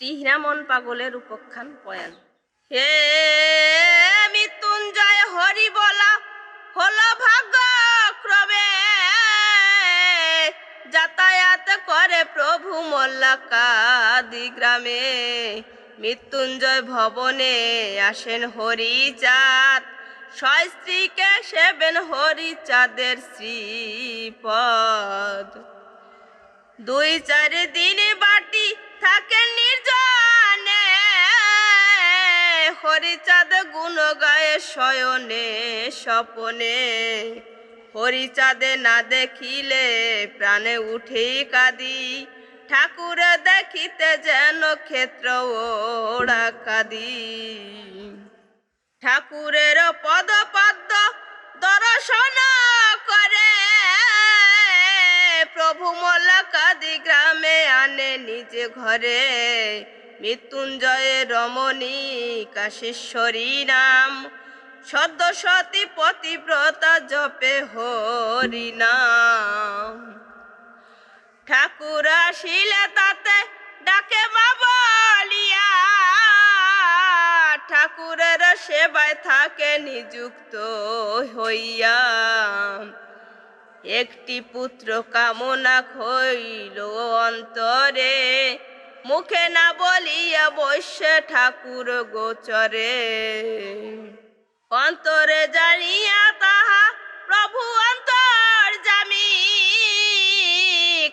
শ্রী হীরামন পাগলের উপখ্যান পয়ান হে মৃত্যুঞ্জয় হরি বলা হলো ভাগ্য ক্রমে যাতায়াত করে প্রভু মল্লাকাদি গ্রামে। মৃত্যুঞ্জয় ভবনে আসেন হরিচাঁদ স্ত্রীকে সেবেন হরিচাঁদের শ্রীপদ। দুই চারি দিন বাটি থাকে নির্জনে। হরিচাঁদ গুণ গায়ে শয়নে, স্বপনে। হরিচাঁদে না দেখিলে প্রাণে উঠেই কাঁদি। ঠাকুর দেখিতে যেন ক্ষেত্র ওড়া কাঁদি। ঠাকুরের পদ ঘরে মৃত্যুঞ্জয় রমণী কাশেশ্বরী নাম। সদ্য সতী পতিব্রতা জপে হরি নাম। ঠাকুর আসিলে তাতে ডাকে মা বলিয়া ঠাকুরের সেবায় থাকে নিযুক্ত হইয়া। একটি পুত্র কামনা হইল অন্তরে। মুখে না বলিয়া বৈশ্য ঠাকুর গোচরে। অন্তরে জানিয়া তাহা, প্রভু অন্তর জামি।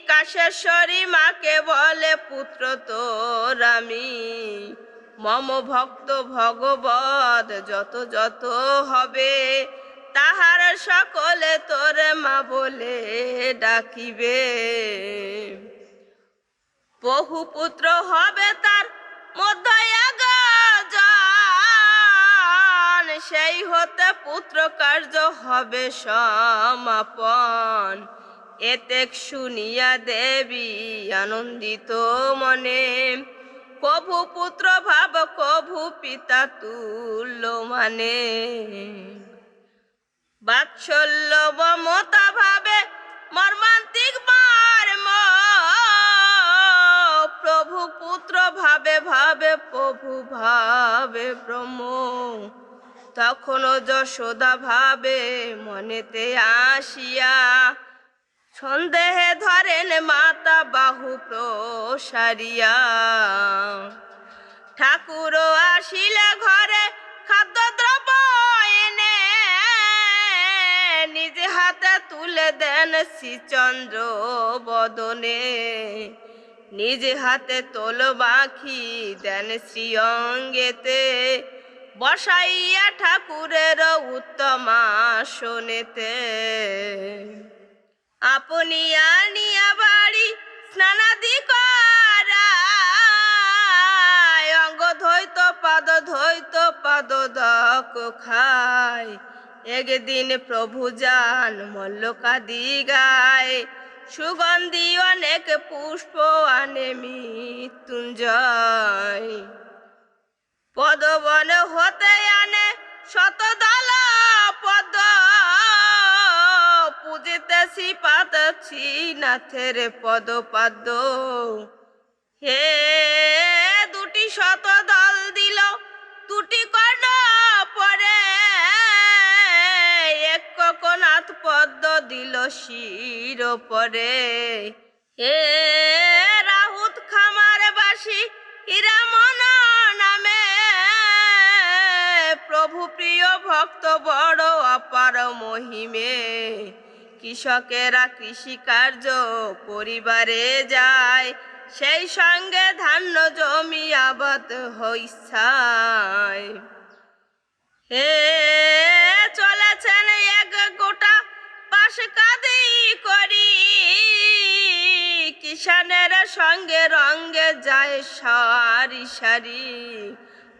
কাশেশ্বরী মাকে বলে, পুত্র তোর আমি। মম ভক্ত ভগবত, যত যত হবে তাহার সকলে তোর মা বলে ডাকিবে। বহু পুত্র হবে তার মধ্যে সেই হতে পুত্র কার্য হবে সমাপন। এতে শুনিয়া দেবী আনন্দিত মনে। কভু পুত্র ভাব, কভু পিতা তুল্য মানে। বাৎসল্য মমতা ভাবে মর্মান্তিক মর্ম প্রভু পুত্র ভাবে ভাবে, প্রভু ভাবে ব্রহ্ম। তখনও যশোদা ভাবে মনেতে আসিয়া সন্দেহে ধরেন মাতা বাহু প্রসারিয়া। ঠাকুর আসিলে ঘরে তুলে দেন শ্রীচন্দ্র বদনে। নিজ হাতে তোল বাখি দেন শ্রী অঙ্গেতে বসাইয়া ঠাকুরের উত্তম আসনেতে আপনি আনিয়া বাড়ি স্নানাদি অঙ্গ ধৈত, পাদ ধৈত, পাদ দক খায়। একদিন প্রভু যান মল্লকাদি গায়, সুগন্ধি অনেক পুষ্প আনে মৃত্যুঞ্জয়। পদবন হতে আনে শতদল পদ, পূজিতেছি পাতছি নাথের পদ পাদ হে দুটি শতদল দিল, দুটি কর্ণ পরে এক ককনাথ পদ্ম দিল শির পরে। হে রাহুত খামার বাসী হীরামন নামে। প্রভু প্রিয় ভক্ত, বড় অপার মহিমে। কৃষকেরা কৃষি কার্য পরিবারে যায়। সেই সঙ্গে ধান্য জমি আবাদ হইসায়। হে চলেছেন এক গোটা পাশ কাদি করি। কিষানের সঙ্গে রঙ্গে যায় সারি সারি।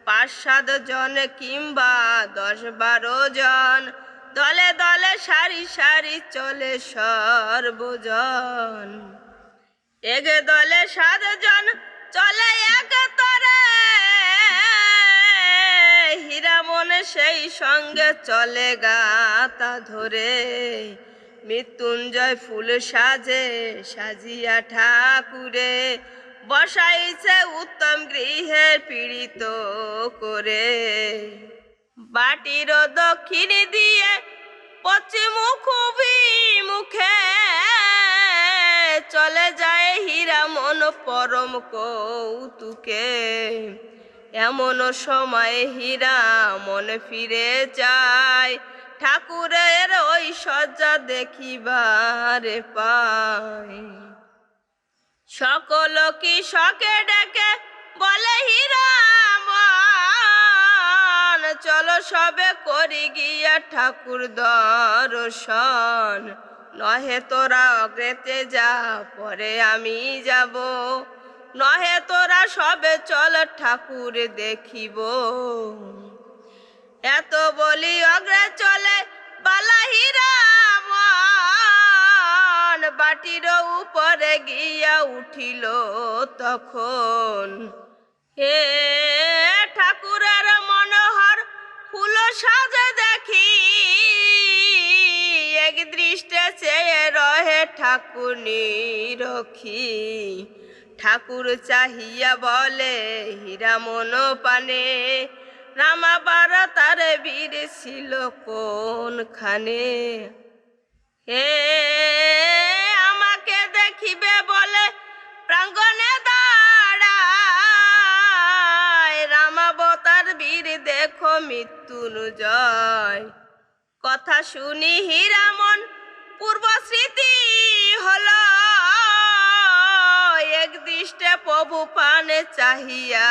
পাঁচ সাত জন কিংবা দশ বারো জন দলে দলে সারি সারি চলে সর্বজন। এক দলে সাতজন চলে এক তরে। সেই সঙ্গে চলে গাতা ধরে। মৃত্যুঞ্জয় ফুল সাজে, সাজিয়া ঠাকুরে। বসাইছে উত্তম গৃহে পীড়িত করে। বাটির দক্ষিণ দিয়ে পশ্চিম খুবই মুখে। চলে যায় হীরা মন পরম কৌতুকে। এমন সময় হীরা মন ফিরে যায় ঠাকুরের ওই সজ্জা দেখিবারে পায়। সকল কি শকে ডেকে বলে হীরামন চলো সবে করি গিয়া ঠাকুর দর্শন। নহে তোরা অগ্রেতে যা, পরে আমি যাব। নহে তোরা সবে চল ঠাকুর দেখিব। এত বলি অগ্রে চলে বালাহিরামন বাটির উপরে গিয়া উঠিল তখন। হে ঠাকুরের মনোহর, ফুল সাজে দেখি। এক দৃষ্টে চেয়ে রহে ঠাকুর নিরখি ঠাকুর চাহিয়া বলে, হীরা মন পানে রামাবার তার বীর ছিল কোনখানে? হে আমাকে দেখিবে বলে প্রাঙ্গনে দাঁড়ায়। রামাবতার বীর, দেখো মৃত্যুর জয়। কথা শুনি হীরামন পূর্ব স্মৃতি হলো এক দৃষ্টে প্রভু পানে চাহিয়া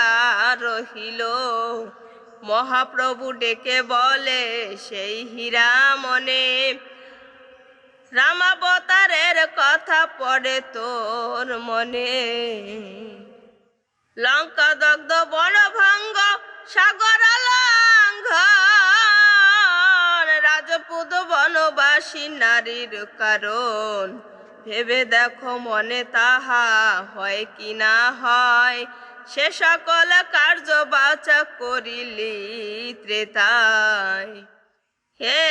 রহিল। মহাপ্রভু ডেকে বলে, সেই হীরা মনে, রামাবতারের কথা পড়ে তোর মনে। লঙ্কা দগ্ধ বনভঙ্গ, সাগর লঙ্ঘন রাজপুত বনবাসী নারীর কারণ। ভেবে দেখো মনে তাহা হয় কি না হয়। সে সকল কার্য বাচা করিলি ত্রেতায় হে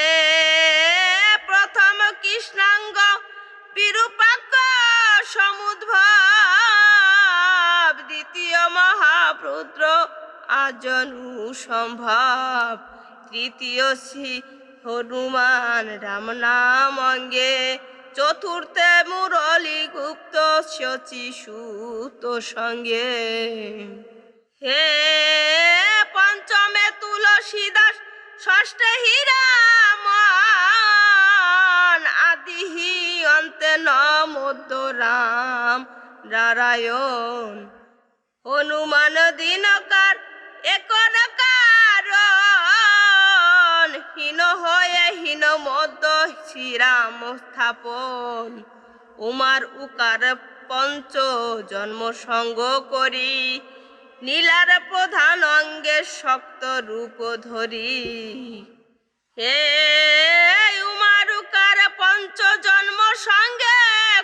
প্রথম কৃষ্ণাঙ্গ, বিরূপাক্ষ, সমুদ্ভব, দ্বিতীয় মহাপুত্র, আজনু সম্ভব তৃতীয় শ্রী হনুমান, রাম নাম অঙ্গে। চতুর্থে মুরলী গুপ্ত শচী সুত সঙ্গে। হে পঞ্চমে তুলসীদাস, ষষ্ঠে হীরামন আদিহি অন্তে নমোদ্দ রাম নারায়ণ। হনুমান দিনকার একন হীন হয়ে হীন মধ্য শ্রীরাম স্থাপন। উমার উকার পঞ্চ জন্ম সঙ্গ করি। নীলার প্রধান অঙ্গে শক্ত রূপ ধরি। হে উমারুকার পঞ্চ জন্ম সঙ্গে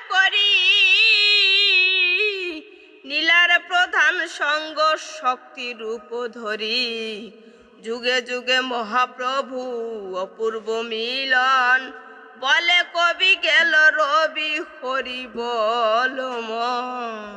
করি। নীলার প্রধান সঙ্গ শক্তি রূপ ধরি। যুগে যুগে মহাপ্রভু অপূর্ব মিলন। বলে কবি গেল রবি হরি বল মন।